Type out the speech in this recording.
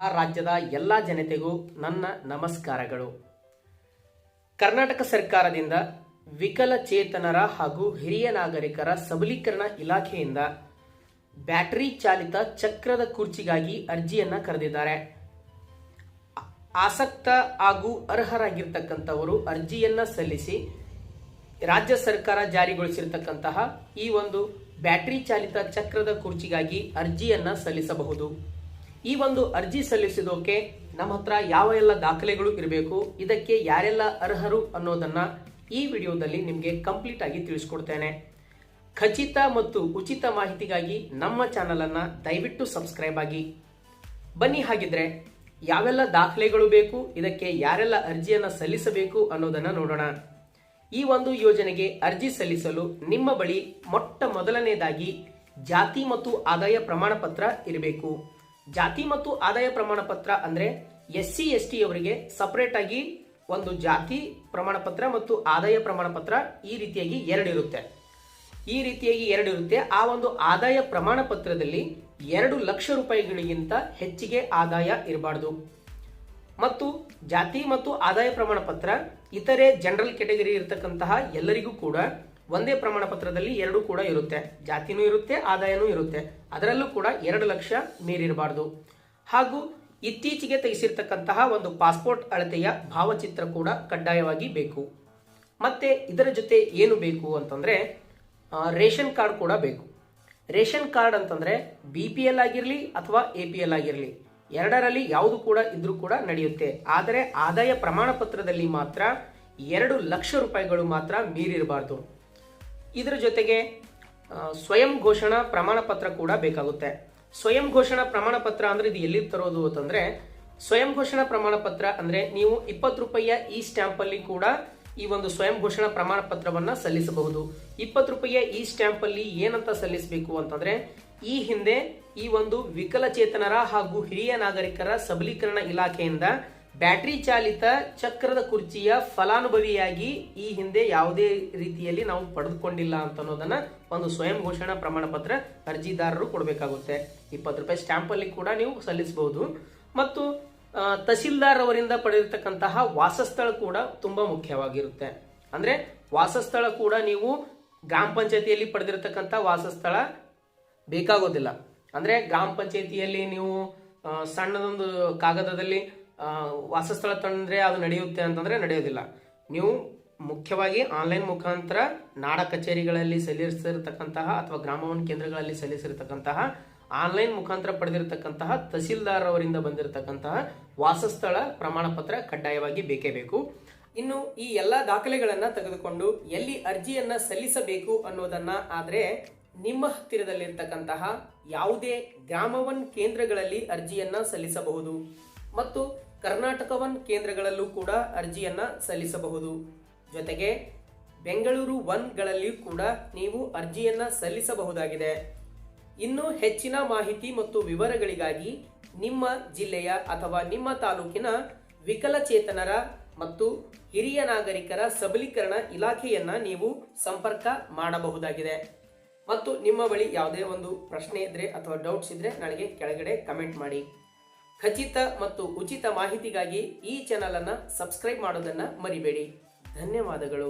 ಆ ರಾಜ್ಯದ ಎಲ್ಲ ಜನತೆಗೂ ನನ್ನ ನಮಸ್ಕಾರಗಳು. ಕರ್ನಾಟಕ ಸರ್ಕಾರದಿಂದ ವಿಕಲಚೇತನರ ಹಾಗೂ ಹಿರಿಯ ನಾಗರಿಕರ ಸಬಲೀಕರಣ ಇಲಾಖೆಯಿಂದ ಬ್ಯಾಟರಿ ಚಾಲಿತ ಚಕ್ರದ ಕುರ್ಚಿಗಾಗಿ ಅರ್ಜಿಯನ್ನ ಕರೆದಿದ್ದಾರೆ. ಆಸಕ್ತ ಹಾಗೂ ಅರ್ಹರಾಗಿರ್ತಕ್ಕಂಥವರು ಅರ್ಜಿಯನ್ನ ಸಲ್ಲಿಸಿ ರಾಜ್ಯ ಸರ್ಕಾರ ಜಾರಿಗೊಳಿಸಿರ್ತಕ್ಕಂತಹ ಈ ಒಂದು ಬ್ಯಾಟರಿ ಚಾಲಿತ ಚಕ್ರದ ಕುರ್ಚಿಗಾಗಿ ಅರ್ಜಿಯನ್ನ ಸಲ್ಲಿಸಬಹುದು. ಈ ಒಂದು ಅರ್ಜಿ ಸಲ್ಲಿಸಿದೋಕೆ ನಮ್ಮ ಹತ್ರ ಯಾವ ಎಲ್ಲ ದಾಖಲೆಗಳು ಇರಬೇಕು, ಇದಕ್ಕೆ ಯಾರೆಲ್ಲ ಅರ್ಹರು ಅನ್ನೋದನ್ನ ಈ ವಿಡಿಯೋದಲ್ಲಿ ನಿಮಗೆ ಕಂಪ್ಲೀಟ್ ಆಗಿ ತಿಳಿಸ್ಕೊಡ್ತೇನೆ. ಖಚಿತ ಮತ್ತು ಉಚಿತ ಮಾಹಿತಿಗಾಗಿ ನಮ್ಮ ಚಾನಲ್ ಅನ್ನ ದಯವಿಟ್ಟು ಸಬ್ಸ್ಕ್ರೈಬ್ ಆಗಿ. ಬನ್ನಿ ಹಾಗಿದ್ರೆ ಯಾವೆಲ್ಲ ದಾಖಲೆಗಳು ಬೇಕು, ಇದಕ್ಕೆ ಯಾರೆಲ್ಲ ಅರ್ಜಿಯನ್ನ ಸಲ್ಲಿಸಬೇಕು ಅನ್ನೋದನ್ನ ನೋಡೋಣ. ಈ ಒಂದು ಯೋಜನೆಗೆ ಅರ್ಜಿ ಸಲ್ಲಿಸಲು ನಿಮ್ಮ ಬಳಿ ಮೊಟ್ಟ ಮೊದಲನೇದಾಗಿ ಜಾತಿ ಮತ್ತು ಆದಾಯ ಪ್ರಮಾಣ ಪತ್ರ ಇರಬೇಕು. ಜಾತಿ ಮತ್ತು ಆದಾಯ ಪ್ರಮಾಣ ಪತ್ರ ಅಂದ್ರೆ ಎಸ್ ಸಿ ಎಸ್ ಟಿ ಅವರಿಗೆ ಸಪರೇಟ್ ಆಗಿ ಒಂದು ಜಾತಿ ಪ್ರಮಾಣ ಪತ್ರ ಮತ್ತು ಆದಾಯ ಪ್ರಮಾಣ ಪತ್ರ ಈ ರೀತಿಯಾಗಿ ಎರಡಿರುತ್ತೆ ಈ ರೀತಿಯಾಗಿ ಎರಡು ಇರುತ್ತೆ. ಆ ಒಂದು ಆದಾಯ ಪ್ರಮಾಣ ಪತ್ರದಲ್ಲಿ ಎರಡು ಲಕ್ಷ ರೂಪಾಯಿಗಳಿಗಿಂತ ಹೆಚ್ಚಿಗೆ ಆದಾಯ ಇರಬಾರ್ದು. ಮತ್ತು ಜಾತಿ ಮತ್ತು ಆದಾಯ ಪ್ರಮಾಣ ಪತ್ರ ಇತರೆ ಜನರಲ್ ಕೆಟಗರಿ ಇರತಕ್ಕಂತಹ ಎಲ್ಲರಿಗೂ ಕೂಡ ಒಂದೇ ಪ್ರಮಾಣ ಪತ್ರದಲ್ಲಿ ಎರಡು ಕೂಡ ಇರುತ್ತೆ. ಜಾತಿನೂ ಇರುತ್ತೆ, ಆದಾಯನೂ ಇರುತ್ತೆ. ಅದರಲ್ಲೂ ಕೂಡ ಎರಡು ಲಕ್ಷ ಮೀರಿರಬಾರ್ದು. ಹಾಗೂ ಇತ್ತೀಚೆಗೆ ತೆಗೆಸಿರ್ತಕ್ಕಂತಹ ಒಂದು ಪಾಸ್ಪೋರ್ಟ್ ಅಳತೆಯ ಭಾವಚಿತ್ರ ಕೂಡ ಕಡ್ಡಾಯವಾಗಿ ಬೇಕು. ಮತ್ತೆ ಇದರ ಜೊತೆ ಏನು ಬೇಕು ಅಂತಂದ್ರೆ ರೇಷನ್ ಕಾರ್ಡ್ ಕೂಡ ಬೇಕು. ರೇಷನ್ ಕಾರ್ಡ್ ಅಂತಂದ್ರೆ ಬಿ ಪಿ ಎಲ್ ಆಗಿರಲಿ ಅಥವಾ ಎ ಪಿ ಎಲ್ ಆಗಿರಲಿ, ಎರಡರಲ್ಲಿ ಯಾವುದು ಕೂಡ ಇದ್ರೂ ಕೂಡ ನಡೆಯುತ್ತೆ. ಆದರೆ ಆದಾಯ ಪ್ರಮಾಣ ಪತ್ರದಲ್ಲಿ ಮಾತ್ರ ಎರಡು ಲಕ್ಷ ರೂಪಾಯಿಗಳು ಮಾತ್ರ ಮೀರಿರಬಾರ್ದು. ಇದರ ಜೊತೆಗೆ ಸ್ವಯಂ ಘೋಷಣಾ ಪ್ರಮಾಣ ಪತ್ರ ಕೂಡ ಬೇಕಾಗುತ್ತೆ. ಸ್ವಯಂ ಘೋಷಣಾ ಪ್ರಮಾಣ ಪತ್ರ ಅಂದ್ರೆ ಇದು ಎಲ್ಲಿ ತರೋದು ಅಂತಂದ್ರೆ, ಸ್ವಯಂ ಘೋಷಣಾ ಪ್ರಮಾಣ ಪತ್ರ ಅಂದ್ರೆ ನೀವು ಇಪ್ಪತ್ತು ರೂಪಾಯಿಯ ಈ ಸ್ಟ್ಯಾಂಪ್ ಅಲ್ಲಿ ಕೂಡ ಈ ಒಂದು ಸ್ವಯಂ ಘೋಷಣಾ ಪ್ರಮಾಣ ಪತ್ರವನ್ನ ಸಲ್ಲಿಸಬಹುದು. ಇಪ್ಪತ್ತು ರೂಪಾಯಿಯ ಈ ಸ್ಟ್ಯಾಂಪ್ ಅಲ್ಲಿ ಏನಂತ ಸಲ್ಲಿಸಬೇಕು ಅಂತಂದ್ರೆ, ಈ ಹಿಂದೆ ಈ ಒಂದು ವಿಕಲಚೇತನರ ಹಾಗೂ ಹಿರಿಯ ನಾಗರಿಕರ ಸಬಲೀಕರಣ ಇಲಾಖೆಯಿಂದ ಬ್ಯಾಟರಿ ಚಾಲಿತ ಚಕ್ರದ ಕುರ್ಚಿಯ ಫಲಾನುಭವಿಯಾಗಿ ಈ ಹಿಂದೆ ಯಾವುದೇ ರೀತಿಯಲ್ಲಿ ನಾವು ಪಡೆದುಕೊಂಡಿಲ್ಲ ಅಂತ ಅನ್ನೋದನ್ನ ಒಂದು ಸ್ವಯಂ ಘೋಷಣಾ ಪ್ರಮಾಣ ಪತ್ರ ಅರ್ಜಿದಾರರು ಕೊಡಬೇಕಾಗುತ್ತೆ. ಇಪ್ಪತ್ತು ರೂಪಾಯಿ ಸ್ಟ್ಯಾಂಪ್ ಅಲ್ಲಿ ಕೂಡ ನೀವು ಸಲ್ಲಿಸಬಹುದು. ಮತ್ತು ತಹಸೀಲ್ದಾರ್ ಅವರಿಂದ ಪಡೆದಿರ್ತಕ್ಕಂತಹ ವಾಸಸ್ಥಳ ಕೂಡ ತುಂಬಾ ಮುಖ್ಯವಾಗಿರುತ್ತೆ. ಅಂದ್ರೆ ವಾಸಸ್ಥಳ ಕೂಡ ನೀವು ಗ್ರಾಮ ಪಂಚಾಯತಿಯಲ್ಲಿ ಪಡೆದಿರತಕ್ಕಂತಹ ವಾಸಸ್ಥಳ ಬೇಕಾಗೋದಿಲ್ಲ. ಅಂದ್ರೆ ಗ್ರಾಮ ಪಂಚಾಯತಿಯಲ್ಲಿ ನೀವು ಸಣ್ಣದೊಂದು ಕಾಗದದಲ್ಲಿ ವಾಸಸ್ಥಳ ತಂದರೆ ಅದು ನಡೆಯುತ್ತೆ ಅಂತಂದರೆ ನಡೆಯೋದಿಲ್ಲ. ನೀವು ಮುಖ್ಯವಾಗಿ ಆನ್ಲೈನ್ ಮುಖಾಂತರ ನಾಡ ಕಚೇರಿಗಳಲ್ಲಿ ಸಲ್ಲಿಸಿರ್ತಕ್ಕಂತಹ ಅಥವಾ ಗ್ರಾಮವನ್ ಕೇಂದ್ರಗಳಲ್ಲಿ ಸಲ್ಲಿಸಿರ್ತಕ್ಕಂತಹ ಆನ್ಲೈನ್ ಮುಖಾಂತರ ಪಡೆದಿರತಕ್ಕಂತಹ ತಹಸೀಲ್ದಾರ್ ಅವರಿಂದ ಬಂದಿರತಕ್ಕಂತಹ ವಾಸಸ್ಥಳ ಪ್ರಮಾಣ ಪತ್ರ ಕಡ್ಡಾಯವಾಗಿ ಬೇಕೇ ಬೇಕು. ಇನ್ನು ಈ ಎಲ್ಲ ದಾಖಲೆಗಳನ್ನು ತೆಗೆದುಕೊಂಡು ಎಲ್ಲಿ ಅರ್ಜಿಯನ್ನು ಸಲ್ಲಿಸಬೇಕು ಅನ್ನೋದನ್ನ ಆದರೆ ನಿಮ್ಮ ಹತ್ತಿರದಲ್ಲಿರ್ತಕ್ಕಂತಹ ಯಾವುದೇ ಗ್ರಾಮವನ್ ಕೇಂದ್ರಗಳಲ್ಲಿ ಅರ್ಜಿಯನ್ನು ಸಲ್ಲಿಸಬಹುದು. ಮತ್ತು ಕರ್ನಾಟಕವನ್ ಕೇಂದ್ರಗಳಲ್ಲೂ ಕೂಡ ಅರ್ಜಿಯನ್ನು ಸಲ್ಲಿಸಬಹುದು. ಜೊತೆಗೆ ಬೆಂಗಳೂರು ಒನ್ಗಳಲ್ಲಿಯೂ ಕೂಡ ನೀವು ಅರ್ಜಿಯನ್ನು ಸಲ್ಲಿಸಬಹುದಾಗಿದೆ. ಇನ್ನು ಹೆಚ್ಚಿನ ಮಾಹಿತಿ ಮತ್ತು ವಿವರಗಳಿಗಾಗಿ ನಿಮ್ಮ ಜಿಲ್ಲೆಯ ಅಥವಾ ನಿಮ್ಮ ತಾಲೂಕಿನ ವಿಕಲಚೇತನರ ಮತ್ತು ಹಿರಿಯ ನಾಗರಿಕರ ಸಬಲೀಕರಣ ಇಲಾಖೆಯನ್ನ ನೀವು ಸಂಪರ್ಕ ಮಾಡಬಹುದಾಗಿದೆ. ಮತ್ತು ನಿಮ್ಮ ಬಳಿ ಯಾವುದೇ ಒಂದು ಪ್ರಶ್ನೆ ಇದ್ದರೆ ಅಥವಾ ಡೌಟ್ಸ್ ಇದ್ದರೆ ನನಗೆ ಕೆಳಗಡೆ ಕಮೆಂಟ್ ಮಾಡಿ. ಖಚಿತ ಮತ್ತು ಉಚಿತ ಮಾಹಿತಿಗಾಗಿ ಈ ಚಾನಲನ್ನು ಸಬ್ಸ್ಕ್ರೈಬ್ ಮಾಡೋದನ್ನು ಮರಿಬೇಡಿ. ಧನ್ಯವಾದಗಳು.